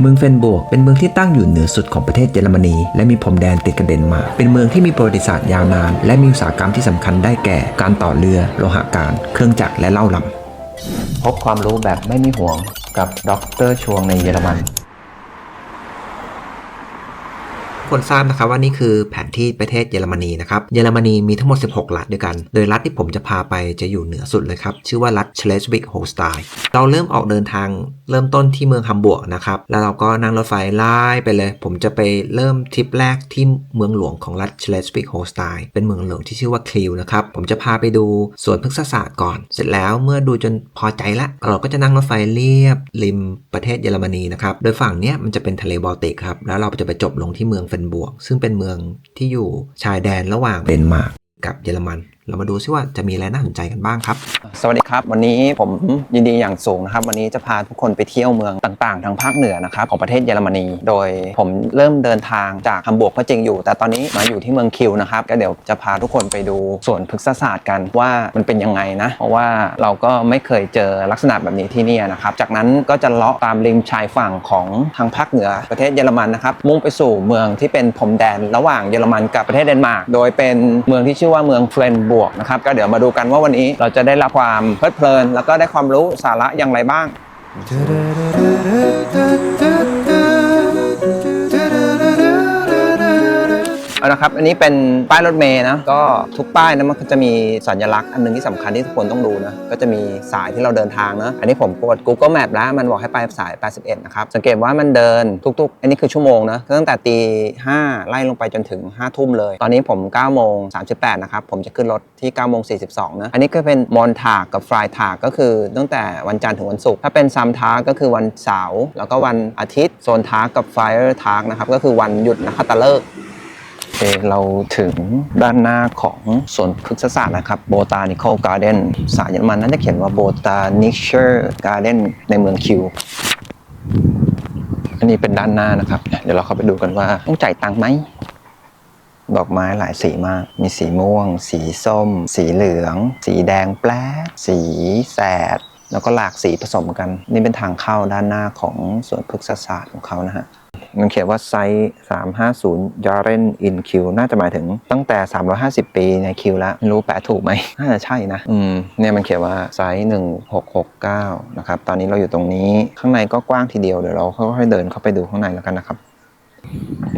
เมืองเฟนโบกเป็นเมืองที่ตั้งอยู่เหนือสุดของประเทศเยอรมนี และมีพรมแดนติดกับเดนมาร์กเป็นเมืองที่มีประวัติศาสตร์ยาวนาน และมีอุตสาหกรรมที่สำคัญได้แก่ การต่อเรือ โลหะการ เครื่องจักรและเหล้าลำพบความรู้แบบไม่มีห่วงกับดรชวงในเยอรมันคนทราบนะครับว่านี่คือแผนที่ประเทศเยอรมนีนะครับ เยอรมนีมีทั้งหมด 16 รัฐด้วยกัน โดยรัฐที่ผมจะพาไปจะอยู่เหนือสุดเลยครับ ชื่อว่ารัฐเชลสวิกโฮสไตน์เราเริ่มออกเดินทาง เริ่มต้นที่เมืองฮัมบวร์กนะครับ แล้วเราก็นั่งรถไฟไล่ไปเลย ผมจะไปเริ่มทริปแรกที่เมืองหลวงของรัฐเชลสวิกโฮสไตน์เป็นเมืองหลวงที่ชื่อว่าคลิวนะครับ ผมจะพาไปดูสวนพฤกษศาสตร์ก่อน เสร็จแล้วเมื่อดูจนพอใจละ เราก็จะนั่งรถไฟเลียบริมประเทศเยอรมนีนะครับ โดยฝั่งเนี้ยมันจะเป็นทะเลบอลติกครับ แล้วเราจะไปจบลงที่เมืองเฟนบวก ซึ่งเป็นเมืองที่อยู่ชายแดนระหว่างเดนมาร์กกับเยอรมัน เรามาดูซิว่าจะมีอะไรน่าสนใจกันบ้างครับ สวัสดีครับ วันนี้ผมยินดีอย่างสูงนะครับ วันนี้จะพาทุกคนไปเที่ยวเมืองต่าง ๆ ทางภาคเหนือนะครับของประเทศเยอรมนี โดยผมเริ่มเดินทางจากฮัมบวร์กก็จริงอยู่ แต่ตอนนี้มาอยู่ที่เมืองคิวนะครับก็เดี๋ยวจะพาทุกคนไปดูสวนพฤกษศาสตร์กันว่ามันเป็นยังไงนะ เพราะว่าเราก็ไม่เคยเจอลักษณะแบบนี้ที่นี่นะครับ จากนั้นก็จะเลาะตามริมชายฝั่งของทางภาคเหนือประเทศเยอรมันนะครับ มุ่งไปสู่เมืองที่เป็นพรมแดน ระหว่างเยอรมันกับประเทศเดนมาร์ก โดยเป็นเมืองที่ชื่อว่าเมืองเฟรนบวกนะครับก็เดี๋ยวมาดูกันว่าวันนี้เราจะได้รับความเพลิดเพลิน แล้วก็ได้ความรู้สาระอย่างไรบ้าง เอาละครับ อันนี้เป็นป้ายรถเมย์นะ ก็ทุกป้ายนะมันก็จะมีสัญลักษณ์อันหนึงที่สำคัญที่ทุกคนต้องดูนะ ก็จะมีสายที่เราเดินทางนะ อันนี้ผมกด Google Map แล้ว มันบอกให้ไปสาย 81 นะครับ สังเกตว่ามันเดินทุก ๆ อันนี้คือชั่วโมงนะ ตั้งแต่ตี5ไล่ลงไปจนถึง 5 ทุ่มเลย ตอนนี้ผม9โมง38 นะครับ ผมจะขึ้นรถที่9โมง42 นะ อันนี้ก็เป็นมอนทากกับฟรายทากก็คือตั้งแต่วันจันทร์ถึงวันศุกร์ ถ้าเป็นซัมทากก็คือวันเสาร์ แล้วก็วันอาทิตย์ โซนทากับไฟร์ทากนะครับ ก็คือวันหยุดนักขัตฤกษ์โอ เคเราถึงด้านหน้าของสวนพฤกษศาสตร์นะครับ Botanical Garden ภาษาเยอรมันน่าจะเขียนว่า Botanischer Garden ในเมืองคิว อันนี้เป็นด้านหน้านะครับ เดี๋ยวเราเข้าไปดูกันว่าต้องจ่ายตังค์ไหมดอกไม้หลายสีมาก มีสีม่วง สีส้ม สีเหลือง สีแดงแปลสีแสด แล้วก็หลากสีผสมกัน นี่เป็นทางเข้าด้านหน้าของสวนพฤกษศาสตร์ของเขานะฮะ มันเขียนว่าไซส์350 y a r e n in Q น่าจะหมายถึงตั้งแต่ 350 ปีในคิวแล้วไม่รู้แปลถูกไหมน่าจะใช่นะ อืมเนี่ยมันเขียนว่าไซส์1669 นะครับ ตอนนี้เราอยู่ตรงนี้ข้างในก็กว้างทีเดียวเดี๋ยวเราค่อยๆเดินเข้าไปดูข้างในแล้วกันนะครับ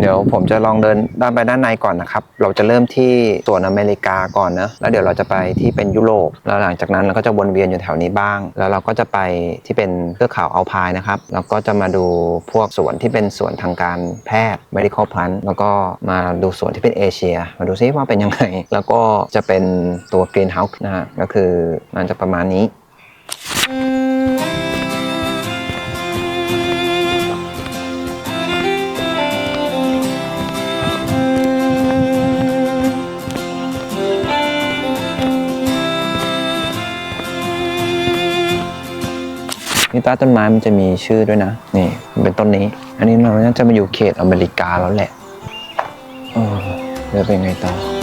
เดี๋ยวผมจะลองเดินด้านไปด้านในก่อนนะครับ เราจะเริ่มที่ส่วนอเมริกาก่อนนะ แล้วเดี๋ยวเราจะไปที่เป็นยุโรป แล้วหลังจากนั้นเราก็จะวนเวียนอยู่แถวนี้บ้าง แล้วเราก็จะไปที่เป็นเทือกเขาอัลพายนะครับแล้วก็จะมาดูพวกสวนที่เป็นสวนทางการแพทย์ medical plant แล้วก็มาดูสวนที่เป็นเอเชีย มาดูซิว่าเป็นยังไง แล้วก็จะเป็นตัว greenhouse นะฮะ ก็คือมันจะประมาณนี้ นี่ใต้ต้นไม้มันจะมีชื่อด้วยนะ นี่มันเป็นต้นนี้ อันนี้เราน่าจะมาอยู่เขตอเมริกาแล้วแหละเออเดี๋ยวเป็นไงต่อ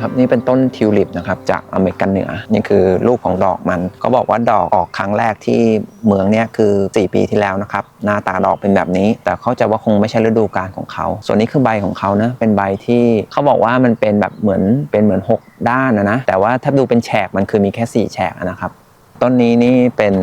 ครับนี่เป็นต้นทิวลิปนะครับจากอเมริกันเหนือนี่คือลูกของดอกมันก็บอกว่าดอกออกครั้งแรกที่เมืองเนี้ยคือ 4 ปีที่แล้วนะครับหน้าตาดอกเป็นแบบนี้ แต่เข้าใจว่าคงไม่ใช่ฤดูกาลของเขา ส่วนนี้คือใบของเขานะเป็นใบที่เขาบอกว่ามันเป็นแบบเหมือนเป็นเหมือน 6 ด้านนะนะแต่ว่าถ้าดูเป็นแฉกมันคือมีแค่ 4 แฉกนะครับต้นนี้นี่เป็น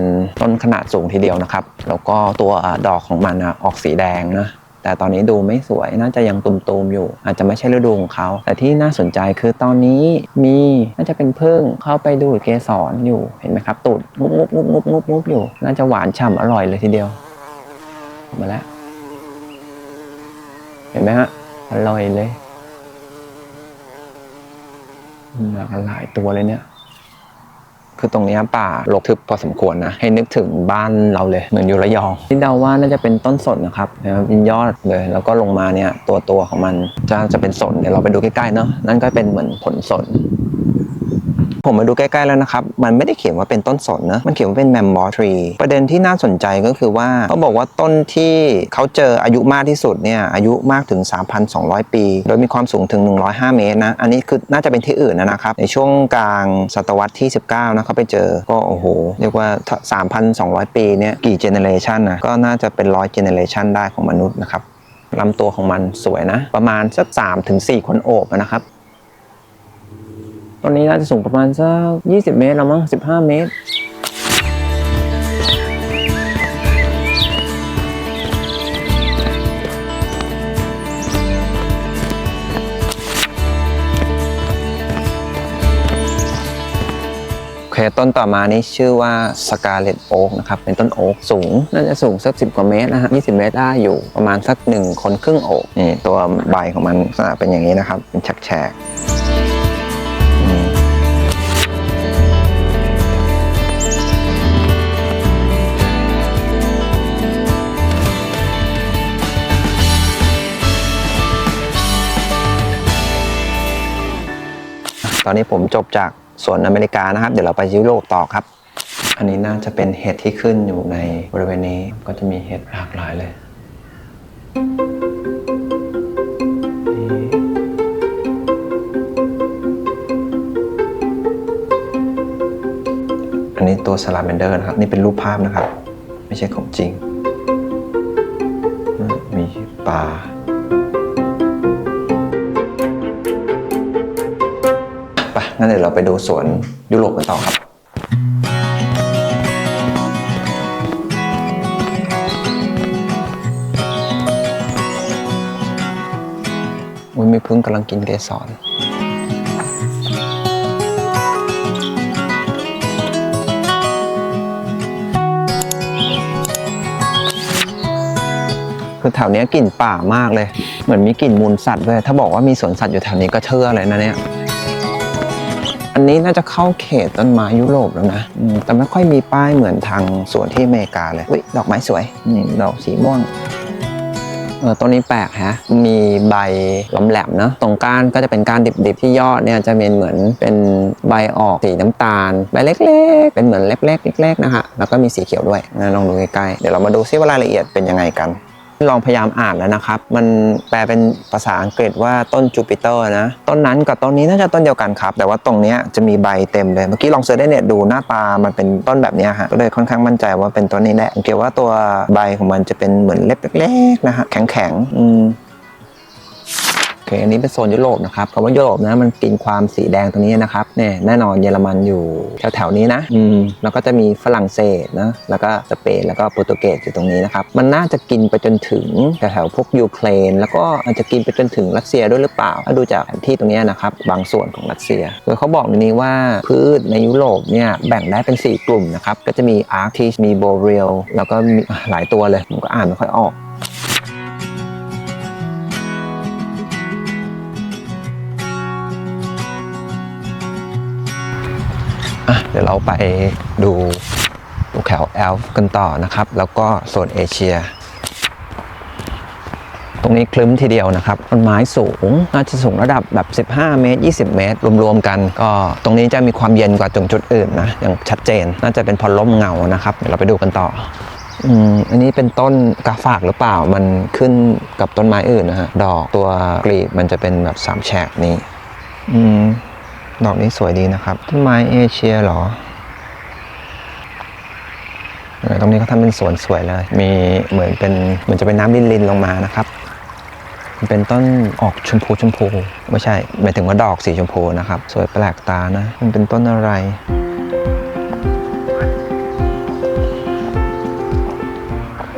ต้นขนาดสูงทีเดียวนะครับ แล้วก็ตัวดอกของมันอะออกสีแดงนะ แต่ตอนนี้ดูไม่สวยน่าจะยังตุ่มๆอยู่ อาจจะไม่ใช่ฤดูของเขา แต่ที่น่าสนใจคือตอนนี้มีน่าจะเป็นพึ่งเข้าไปดูดเกสรอยู่เห็นไหมครับตูดงุบงุบงุบงุบงุบงุบอยู่ น่าจะหวานฉ่ำอร่อยเลยทีเดียวมาแล้ว เห็นไหมฮะอร่อยเลยมากันหลายตัวเลยเนี่ย คือตรงนี้ป่ารกทึบพอสมควรนะ ให้นึกถึงบ้านเราเลยเหมือนอยู่ระยองที่เดาว่าน่าจะเป็นต้นสนนะครับนะครับเป็นยอดเลย แล้วก็ลงมาเนี่ยตัวตัวของมันจะจะเป็นสนเดี๋ยวเราไปดูใกล้ๆเนาะนั่นก็เป็นเหมือนผลสน ผมมาดูใกล้ๆแล้วนะครับ มันไม่ได้เขียนว่าเป็นต้นสนนะ มันเขียนว่าเป็นแมมมอทรีประเด็นที่น่าสนใจก็คือว่าเขาบอกว่าต้นที่เขาเจออายุมากที่สุดเนี่ยอายุมากถึง 3,200 ปี โดยมีความสูงถึง 105 เมตรนะ อันนี้คือน่าจะเป็นที่อื่นนะครับ ในช่วงกลางศตวรรษที่ 19 นะเขาไปเจอก็โอ้โห เรียกว่า 3,200 ปีเนี่ยกี่เจเนเรชันนะก็น่าจะเป็นร้อยเจเนเรชันได้ของมนุษย์นะครับลำตัวของมันสวยนะ ประมาณสัก3-4 คนโอบนะครับ ตอนนี้น่าจะสูงประมาณสัก 20 เมตรแล้วมั้ง 15 เมตร โอเค ต้นต่อมานี้ชื่อว่าสกาเลตโอ๊กนะครับ เป็นต้นโอ๊กสูง น่าจะสูงสัก 10 กว่าเมตรนะฮะ 20 เมตรได้อยู่ประมาณสัก 1 คนครึ่งโอบนี่ตัวใบของมันลักษณะเป็นอย่างนี้นะครับ เป็นแฉกๆ ตอนนี้ผมจบจากสวนอเมริกานะครับ เดี๋ยวเราไปยุโรปต่อครับ อันนี้น่าจะเป็นเห็ดที่ขึ้นอยู่ในบริเวณนี้ก็จะมีเห็ดหลากหลายเลยอันนี้ตัวสลาเมนเดอร์นะครับ นี่เป็นรูปภาพนะครับ ไม่ใช่ของจริง มีปลา งั้นเดี๋ยวเราไปดูสวนยุโรปกันต่อครับอุ้ยมีพึ่งกำลังกินเกสรคือแถวเนี้ยกลิ่นป่ามากเลย เหมือนมีกลิ่นมูลสัตว์ด้วย ถ้าบอกว่ามีสวนสัตว์อยู่แถวนี้ก็เชื่อเลยนะเนี่ย อันนี้น่าจะเข้าเขตต้นไม้ยุโรปแล้วนะแต่ไม่ค่อยมีป้ายเหมือนทางสวนที่อเมริกาเลยอุ้ยดอกไม้สวยนี่ดอกสีม่วงเออต้นนี้แปลกฮะ มีใบลำแหลมเนอะตรงก้านก็จะเป็นก้านดิบๆ ที่ยอดเนี่ยจะเป็นเหมือนเป็นใบออกสีน้ำตาล ใบเล็กๆ เป็นเหมือนเล็กๆเล็กๆ นะฮะ แล้วก็มีสีเขียวด้วยนะลองดูใกล้ๆ เดี๋ยวเรามาดูซิว่ารายละเอียดเป็นยังไงกัน ลองพยายามอ่านแล้วนะครับ มันแปลเป็นภาษาอังกฤษว่าต้นจูปิเตอร์นะ ต้นนั้นกับต้นนี้น่าจะต้นเดียวกันครับ แต่ว่าตรงนี้จะมีใบเต็มเลย เมื่อกี้ลองเซิร์ชได้เนี่ยดูหน้าตามันเป็นต้นแบบนี้ฮะ ก็เลยค่อนข้างมั่นใจว่าเป็นต้นนี้แหละเกี่ยวว่าตัวใบของมันจะเป็นเหมือนเล็บเล็กๆนะฮะ แข็งๆอืม อเคอันนี้เป็นโซนยุโรปนะครับคำว่ายุโรปนะมันกินความสีแดงตรงนี้นะครับเนี่ยแน่นอนเยอรมันอยู่แถวๆนี้นะอืมแล้วก็จะมีฝรั่งเศสนะแล้วก็สเปนแล้วก็โปรตุเกสอยู่ตรงนี้นะครับมันน่าจะกินไปจนถึงแถวๆพวกยูเครน แล้วก็อาจจะกินไปจนถึงรัสเซียด้วยหรือเปล่าถ้าดูจากแผนที่ตรงนี้นะครับบางส่วนของรัสเซีย โดยเขาบอกในนี้ว่าพืชในยุโรปเนี่ยแบ่งได้เป็น 4 กลุ่มนะครับก็จะมีอาร์กทิชมีโบเรียลแล้วก็มีอะหลายตัวเลยผมก็อ่านไม่ค่อยออก อะเดี๋ยวเราไปดูภูเขาแอลฟ์กันต่อนะครับ แล้วก็โซนเอเชีย ตรงนี้คลึ้มทีเดียวนะครับ ต้นไม้สูง น่าจะสูงระดับแบบ 15 เมตร 20 เมตร รวมๆกัน ก็ตรงนี้จะมีความเย็นกว่าตรงจุดอื่นนะ อย่างชัดเจน น่าจะเป็นพอล่มเงานะครับ เดี๋ยวเราไปดูกันต่ออืมอันนี้เป็นต้นกาฝากหรือเปล่า มันขึ้นกับต้นไม้อื่นนะฮะ ดอกตัวกลีบมันจะเป็นแบบสามแฉกนี้ อืม ดอกนี้สวยดีนะครับต้นไม้เอเชียหรอตรงนี้เขาทำเป็นสวนสวยเลย มีเหมือนเป็นเหมือนจะเป็นน้ำลินลินลงมานะครับ มันเป็นต้นออกชมพูชมพู ไม่ใช่หมายถึงว่าดอกสีชมพูนะครับ สวยแปลกตานะ มันเป็นต้นอะไร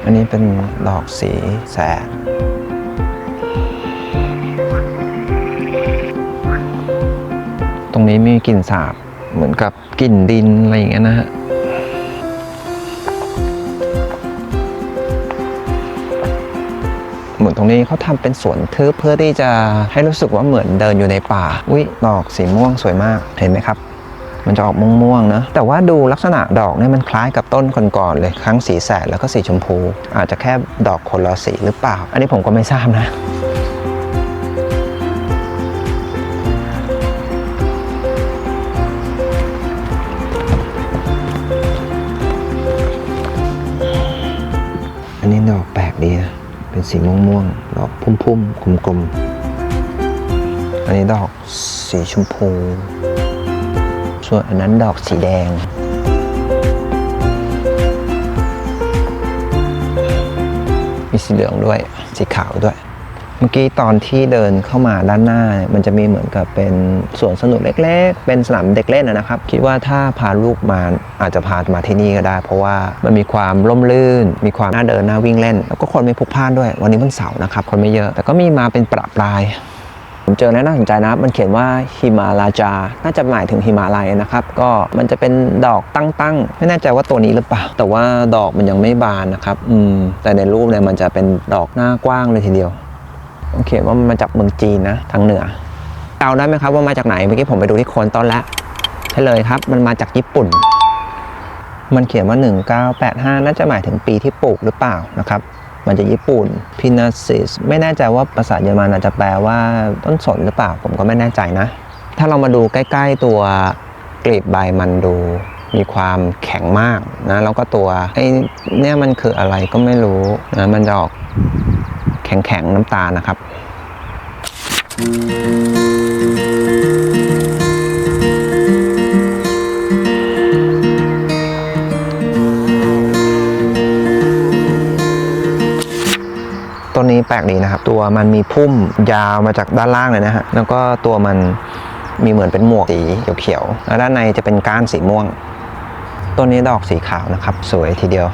อันนี้เป็นดอกสีแสด ตรงนี้มีกลิ่นสาบ เหมือนกับกลิ่นดินอะไรอย่างเงี้ยนะฮะเหมือนตรงนี้เขาทำเป็นสวนทึบเพื่อที่จะให้รู้สึกว่าเหมือนเดินอยู่ในป่าอุ้ยดอกสีม่วงสวยมากเห็นไหมครับ มันจะออกม่วงๆนะแต่ว่าดูลักษณะดอกเนี่ยมันคล้ายกับต้นก่อนๆเลยทั้งสีแสดแล้วก็สีชมพู อาจจะแค่ดอกคนละสีหรือเปล่า อันนี้ผมก็ไม่ทราบนะ สีม่วงม่วงๆดอกพุ่มๆกลมๆ อันนี้ดอกสีชมพู ส่วนอันนั้นดอกสีแดง มีสีเหลืองด้วย สีขาวด้วย มื่อกี้ตอนที่เดินเข้ามาด้านหน้า มันจะมีเหมือนกับเป็นสวนสนุกเล็ก ๆ เป็นสนามเด็กเล่นนะนะครับ คิดว่าถ้าพาลูกมาอาจจะพามาที่นี่ก็ได้ เพราะว่ามันมีความร่มรื่น มีความน่าเดินน่าวิ่งเล่น แล้วก็คนไม่พลุกพล่านด้วย วันนี้วันเสาร์นะครับ คนไม่เยอะ แต่ก็มีมาเป็นประปรายผมเจอแล้วน่าสนใจนะ มันเขียนว่าฮิมาลาจา น่าจะหมายถึงฮิมาลัยนะครับ ก็มันจะเป็นดอกตั้งๆ ไม่แน่ใจว่าตัวนี้หรือเปล่า แต่ว่าดอกมันยังไม่บานนะครับ อืม แต่ในรูปเนี่ยมันจะเป็นดอกหน้ากว้างเลยทีเดียว โอเคว่ามันมาจากเมืองจีนนะทางเหนือเดาได้ไหมครับว่ามาจากไหนเมื่อกี้ผมไปดูที่โคนต้นแล้วใช่เลยครับ มันมาจากญี่ปุ่น มันเขียนว่า 1985 น่าจะหมายถึงปีที่ปลูกหรือเปล่านะครับมันจะญี่ปุ่น Pinacis ไม่แน่ใจว่าภาษาเยอรมันอาจจะแปลว่าต้นสนหรือเปล่า ผมก็ไม่แน่ใจนะ ถ้าเรามาดูใกล้ๆตัวกลีบใบมันดูมีความแข็งมากนะแล้วก็ตัวไอ้เนี่ยมันคืออะไรก็ไม่รู้นะมันจะออก แข็งๆน้ำตาลนะครับ ต้นนี้แปลกดีนะครับ ตัวมันมีพุ่มยาวมาจากด้านล่างเลยนะฮะแล้วก็ตัวมันมีเหมือนเป็นหมวกสีเขียวๆแล้วด้านในจะเป็นก้านสีม่วง ต้นนี้ดอกสีขาวนะครับ สวยทีเดียว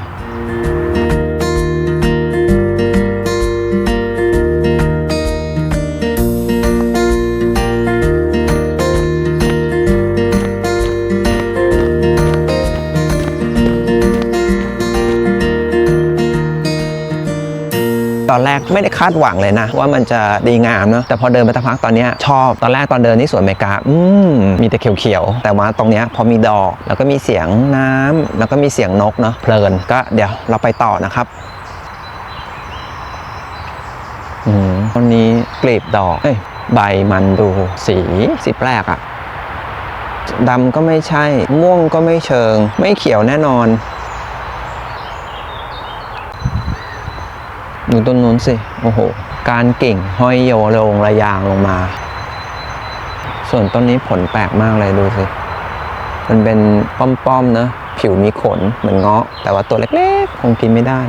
อนแรกไม่ได้คาดหวังเลยนะ ว่ามันจะดีงามเนอะแต่พอเดินไปสักพักตอนนี้ชอบตอนแรกตอนเดินที่สวนเมกาอืมมีแต่เขียวๆแต่ว่าตรงนี้พอมีดอกแล้วก็มีเสียงน้ำแล้วก็มีเสียงนกเนาะเพลินก็เดี๋ยวเราไปต่อนะครับอืมตอนนี้กลีบดอกเอ้ยใบมันดูสีสีแปลกอะดำก็ไม่ใช่ ม่วงก็ไม่เชิง ไม่เขียวแน่นอน ดูต้นนู้นสิ โอ้โห การกิ่งห้อยโยลงระยางลงมา ส่วนต้นนี้ผลแปลกมากเลยดูสิ มันเป็นป้อมๆนะ ผิวมีขนเหมือนเงาะ แต่ว่าตัวเล็กๆ คงกินไม่ได้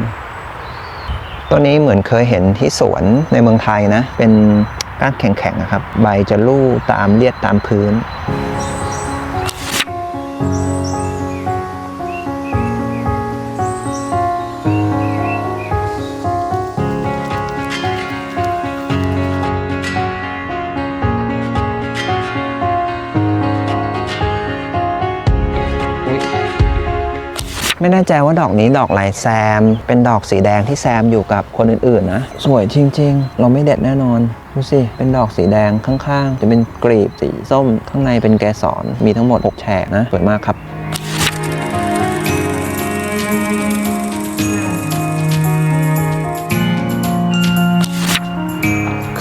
ตัวนี้เหมือนเคยเห็นที่สวนในเมืองไทยนะ เป็นก้านแข็งๆนะครับ ใบจะลู่ตามเลียดตามพื้น ไม่แน่ใจว่าดอกนี้ดอกลายแซม เป็นดอกสีแดงที่แซมอยู่กับคนอื่นๆนะ สวยจริง ๆ เราไม่เด็ดแน่นอนดูสิ เป็นดอกสีแดงข้างๆ จะเป็นกลีบสีส้มข้างในเป็นแกสรมีทั้งหมด 6 แฉกนะ สวยมากครับ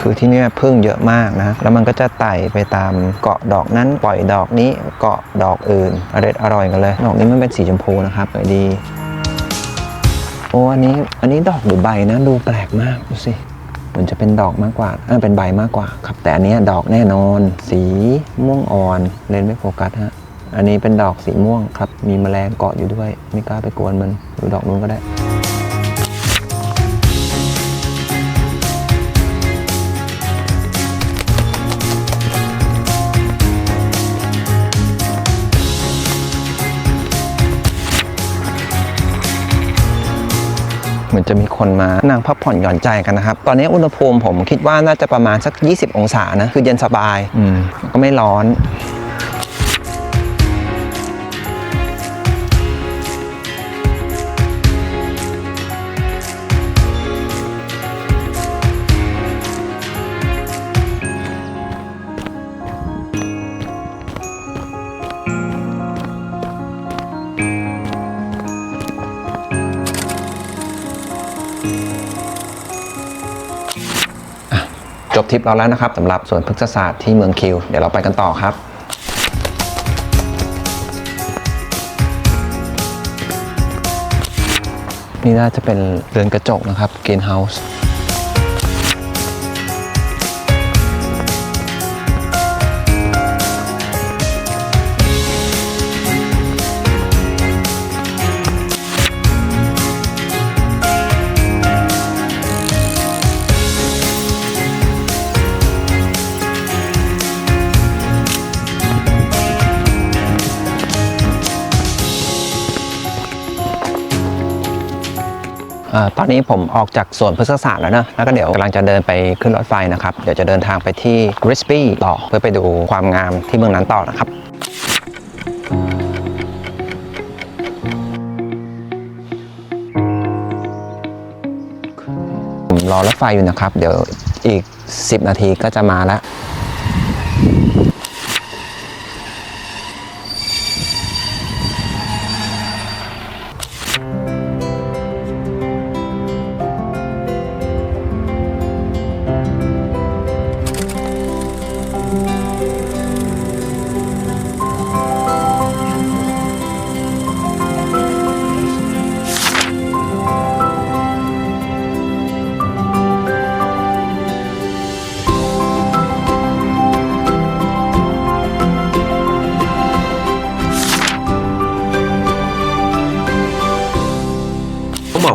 คือที่นี่พึ่งเยอะมากนะแล้วมันก็จะไต่ไปตามเกาะดอกนั้นปล่อยดอกนี้เกาะดอกอื่นอร่อยอร่อยกันเลยดอกนี้มันเป็นสีชมพูนะครับสวยดีโอ้อันนี้อันนี้ดอกหรือใบนะดูแปลกมากดูสิเหมือนจะเป็นดอกมากกว่าเออเป็นใบมากกว่าครับ แต่อันนี้ดอกแน่นอน สีม่วงอ่อนเลนไม่โฟกัสฮะอันนี้เป็นดอกสีม่วงครับ มีแมลงเกาะอยู่ด้วย ไม่กล้าไปกวนมันดูดอกนู้นก็ได้ เหมือนจะมีคนมานั่งพักผ่อนหย่อนใจกันนะครับ ตอนนี้อุณหภูมิผมคิดว่าน่าจะประมาณสัก 20 องศานะ คือเย็นสบายอืมก็ไม่ร้อน ทิปเราแล้วนะครับสำหรับสวนพฤกษศาสตร์ที่เมืองคิว เดี๋ยวเราไปกันต่อครับนี่น่าจะเป็นเรือนกระจกนะครับ Greenhouse ตอนนี้ผมออกจากสวนพฤกษศาสตร์แล้วนะ แล้วก็เดี๋ยวกำลังจะเดินไปขึ้นรถไฟนะครับ เดี๋ยวจะเดินทางไปที่กริสปี้ต่อเพื่อไปดูความงามที่เมืองนั้นต่อนะครับผมรอรถไฟอยู่นะครับ เดี๋ยวอีก 10 นาทีก็จะมาแล้ว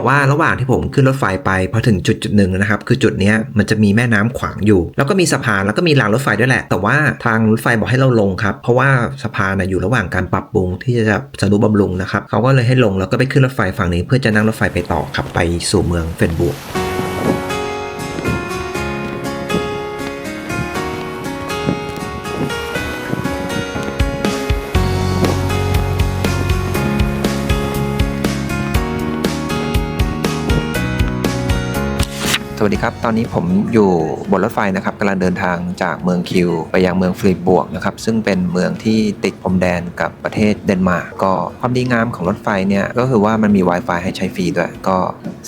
ว่าระหว่างที่ผมขึ้นรถไฟไปพอถึงจุดจุดหนึ่งนะครับคือจุดนี้มันจะมีแม่น้ำขวางอยู่ แล้วก็มีสะพานแล้วก็มีรางรถไฟด้วยแหละ แต่ว่าทางรถไฟบอกให้เราลงครับเพราะว่าสะพานนะอยู่ระหว่างการปรับปรุงที่จะสรุบำรุงนะครับเขาก็เลยให้ลงแล้วก็ไปขึ้นรถไฟฝั่งนี้ เพื่อจะนั่งรถไฟไปต่อครับไปสู่เมืองเฟนบุก สวัสดีครับ ตอนนี้ผมอยู่บนรถไฟนะครับกำลังเดินทางจากเมืองคิว ไปยังเมืองฟรีบวกนะครับ ซึ่งเป็นเมืองที่ติดพรมแดนกับประเทศเดนมาร์กก็ความดีงามของรถไฟเนี่ยก็คือว่ามันมี Wi-Fi ให้ใช้ฟรีด้วยก็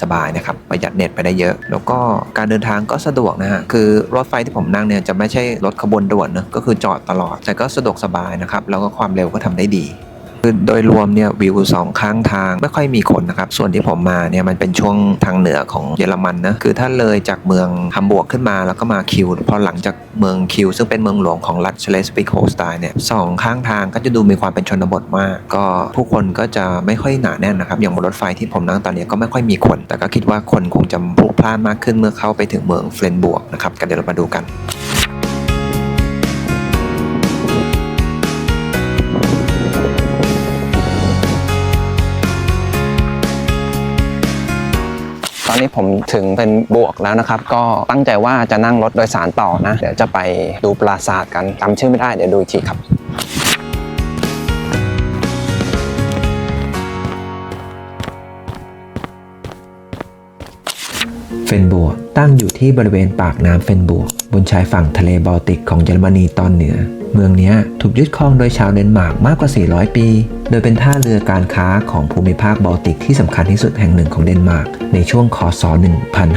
สบายนะครับประหยัดเน็ตไปได้เยอะ แล้วก็การเดินทางก็สะดวกนะฮะคือรถไฟที่ผมนั่งเนี่ยจะไม่ใช่รถขบวนด่วนนะก็คือจอดตลอดแต่ก็สะดวกสบายนะครับแล้วก็ความเร็วก็ทำได้ดี คือโดยรวมเนี่ยวิวสองข้างทางไม่ค่อยมีคนนะครับ ส่วนที่ผมมาเนี่ยมันเป็นช่วงทางเหนือของเยอรมันนะคือถ้าเลยจากเมืองฮัมบวร์กขึ้นมาแล้วก็มาคิวพอหลังจากเมืองคิวซึ่งเป็นเมืองหลวงของรัฐเชลสปิกโฮสไตน์เนี่ยสองข้างทางก็จะดูมีความเป็นชนบทมาก ก็ผู้คนก็จะไม่ค่อยหนาแน่นนะครับอย่างบนรถไฟที่ผมนั่งตอนนี้ก็ไม่ค่อยมีคน แต่ก็คิดว่าคนคงจะพลุกพล่านมากขึ้นเมื่อเข้าไปถึงเมืองเฟรนบวกนะครับกันเดี๋ยวเรามาดูกัน ตอนนี้ผมถึงเป็นบวกแล้วนะครับ ก็ตั้งใจว่าจะนั่งรถโดยสารต่อนะ เดี๋ยวจะไปดูปราสาทกันจำชื่อไม่ได้เดี๋ยวดูอีกทีครับเฟนบวกตั้งอยู่ที่บริเวณปากน้ำเฟนบวก บนชายฝั่งทะเลบอลติกของเยอรมนีตอนเหนือ เมืองนี้ถูกยึดครองโดยชาวเดนมาร์กมากกว่า 400 ปี โดยเป็นท่าเรือการค้าของภูมิภาคบอลติกที่สำคัญที่สุดแห่งหนึ่งของเดนมาร์กในช่วงคศ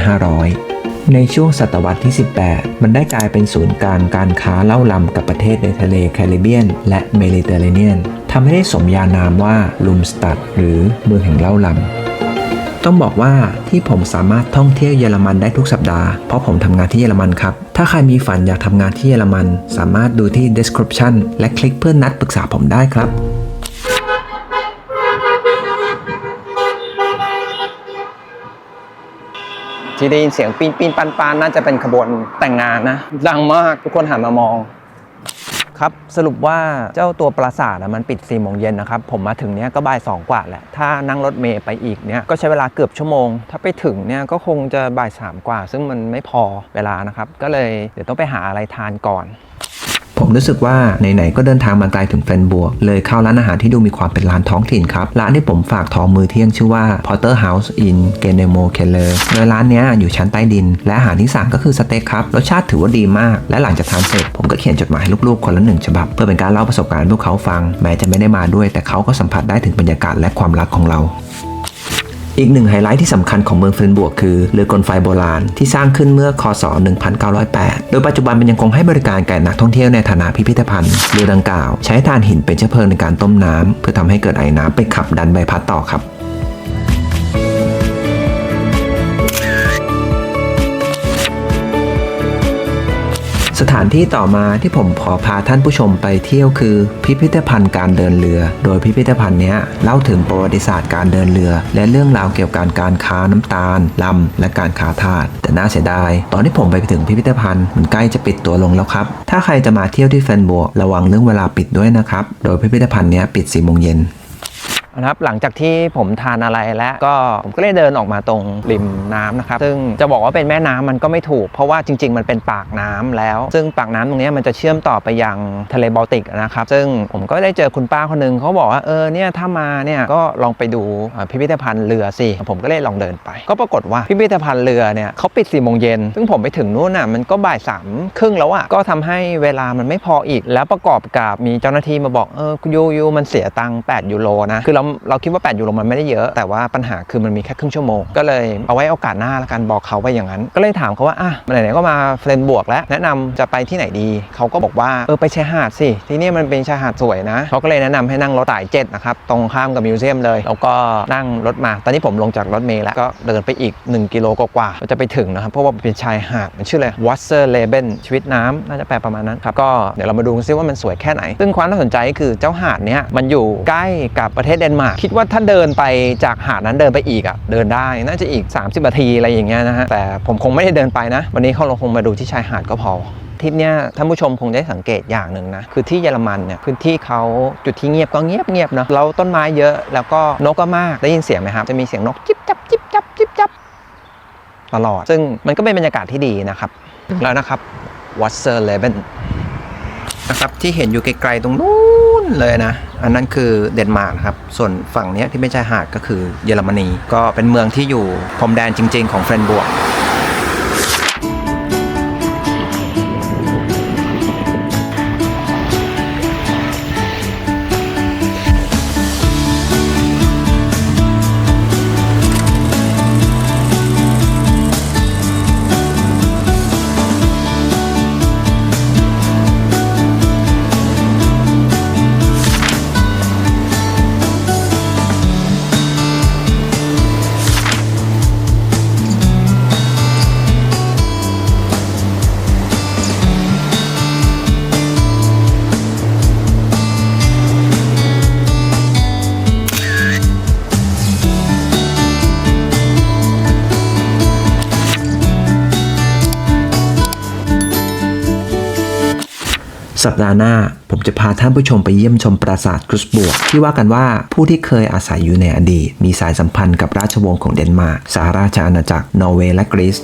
1500ในช่วงศตวรรษที่ 18 มันได้กลายเป็นศูนย์กลางการค้าเล่าลำกับประเทศในทะเลแคริบเบียน และเมดิเตอร์เรเนียนทำให้ได้สมญานามว่าลุมสตัดหรือเมืองแห่งเล่าลำ ต้องบอกว่าที่ผมสามารถท่องเที่ยวเยอรมันได้ทุกสัปดาห์ เพราะผมทำงานที่เยอรมันครับ ถ้าใครมีฝันอยากทำงานที่เยอรมัน สามารถดูที่ description และคลิกเพื่อนนัดปรึกษาผมได้ครับที่ได้ยินเสียงปีนปีนปันปานน่าจะเป็นขบวนแต่งงานนะ ดังมากทุกคนหันมามอง ครับสรุปว่าเจ้าตัวปราสาทมันปิด4ี่โมงเย็นนะครับผมมาถึงเนี้ยก็บ่ายสองกว่าแหละถ้านั่งรถเมย์ไปอีกเนี้ยก็ใช้เวลาเกือบชั่วโมง ถ้าไปถึงเนี้ยก็คงจะบ่ายสามกว่า ซึ่งมันไม่พอเวลานะครับก็เลยเดี๋ยวต้องไปหาอะไรทานก่อน ผมรู้สึกว่าไหนๆก็เดินทางมาไกลถึงเฟรนบวก เลยเข้าร้านอาหารที่ดูมีความเป็นร้านท้องถิ่นครับ ร้านที่ผมฝากท้องมือเที่ยงชื่อว่า Porter House in g e n e m o k e l l e r โดยร้านนี้อยู่ชั้นใต้ดิน และอาหารที่สั่งก็คือสเต็กครับรสชาติถือว่าดีมาก และหลังจากทานเสร็จ ผมก็เขียนจดหมายให้ลูกๆคนละหนึ่งฉบับ เพื่อเป็นการเล่าประสบการณ์ให้พวกเขาฟัง แม้จะไม่ได้มาด้วย แต่เขาก็สัมผัสได้ถึงบรรยากาศและความรักของเรา อีกหนึ่งไฮไลท์ที่สำคัญของเมืองเฟรนบวกคือเรือกลไฟโบราณที่สร้างขึ้นเมื่อคศ 1908 โดยปัจจุบันมันยังคงให้บริการแก่นักท่องเที่ยวในฐานะพิพิธภัณฑ์ เรือดังกล่าว ใช้ถ่านหินเป็นเชื้อเพลิงในการต้มน้ำเพื่อทำให้เกิดไอน้ำไปขับดันใบพัดต่อครับ สถานที่ต่อมาที่ผมขอพาท่านผู้ชมไปเที่ยวคือ พิพิธภัณฑ์การเดินเรือ โดยพิพิธภัณฑ์นี้เล่าถึงประวัติศาสตร์การเดินเรือ และเรื่องราวเกี่ยวกับการค้าน้ำตาลลำและการค้าทาสแต่น่าเสียดาย ตอนที่ผมไปถึงพิพิธภัณฑ์มันใกล้จะปิดตัวลงแล้วครับ ถ้าใครจะมาเที่ยวที่เฟรนบวระวังเรื่องเวลาปิดด้วยนะครับ โดยพิพิธภัณฑ์นี้ปิด4โมงเย็น นะครับหลังจากที่ผมทานอะไรแล้วก็ผมก็เลยเดินออกมาตรงริมน้ำนะครับ ซึ่งจะบอกว่าเป็นแม่น้ำมันก็ไม่ถูก เพราะว่าจริง ๆ มันเป็นปากน้ำแล้ว ซึ่งปากน้ำตรงนี้มันจะเชื่อมต่อไปยังทะเลบอลติกนะครับ ซึ่งผมก็ได้เจอคุณป้าคนหนึงเขาบอกว่าเออเนี่ยถ้ามาเนี่ยก็ลองไปดูพิพิธภัณฑ์เรือสิผมก็เลยลองเดินไป ก็ปรากฏว่าพิพิธภัณฑ์เรือเนี่ยเขาปิด4ี่โมงเย็นซึ่งผมไปถึงนู่นน่ะมันก็บ่ายสามครึ่งแล้วอะก็ทำให้เวลามันไม่พออีก แล้วประกอบกับมีเจ้าหน้าที่มาบอกเออยูยูมันเสียตังค์8ยูโรนะคือเราเราคิดว่า 8 ยูโรมันไม่ได้เยอะ แต่ว่าปัญหาคือมันมีแค่ครึ่งชั่วโมง ก็เลยเอาไว้โอกาสหน้าละกันบอกเขาไปอย่างนั้น ก็เลยถามเขาว่าอะไหนๆก็มาเฟรนบวกแล้ว แนะนำจะไปที่ไหนดี เขาก็บอกว่าเออไปชายหาดสิ ที่นี่มันเป็นชายหาดสวยนะ เขาก็เลยแนะนำให้นั่งรถสายเจ็ดนะครับ ตรงข้ามกับมิวเซียมเลย แล้วก็นั่งรถมา ตอนนี้ผมลงจากรถเมล์แล้ว ก็เดินไปอีก 1 กิโลกว่าๆเราจะไปถึงนะครับ เพราะว่าเป็นชายหาด มันชื่ออะไร Wasser Leben ชีวิตน้ำน่าจะแปลประมาณนั้นครับ ก็เดี๋ยวเรามาดูกันซิว่ามันสวยแค่ไหน ซึ่งความน่าสนใจคือเจ้าหาดเนี้ยมันอยู่ใกล้กับประเทศเดนมาร์กคิดว่าถ้าเดินไปจากหาดนั้นเดินไปอีกอะเดินได้น่าจะอีก 30นาทีอะไรอย่างเงี้ยนะฮะแต่ผมคงไม่ได้เดินไปนะ วันนี้เขาเราคงมาดูที่ชายหาดก็พอทริปเนี้ยท่านผู้ชมคงได้สังเกตอย่างหนึ่งนะ คือที่เยอรมันเนี่ยพื้นที่เขาจุดที่เงียบก็เงียบเงียบเนาะแล้วต้นไม้เยอะแล้วก็นกก็มากได้ยินเสียงไหมครับ จะมีเสียงนกจิบจับจิบจับจิบจับตลอด ซึ่งมันก็เป็นบรรยากาศที่ดีนะครับ แล้วนะครับ Wasser Leben นะครับที่เห็นอยู่ไกลๆตรงนู้น เลยนะ อันนั้นคือเดนมาร์กครับ ส่วนฝั่งนี้ที่ไม่ใช่หาดก็คือเยอรมนี ก็เป็นเมืองที่อยู่พรมแดนจริง ๆ ของเฟรนบวก สัปดาห์หน้า ผมจะพาท่านผู้ชมไปเยี่ยมชมปราสาทกรุสบวก ที่ว่ากันว่าผู้ที่เคยอาศัยอยู่ในอดีต มีสายสัมพันธ์กับราชวงศ์ของเดนมาร์กสหราชอาณาจักร นอร์เวย์และกรีซ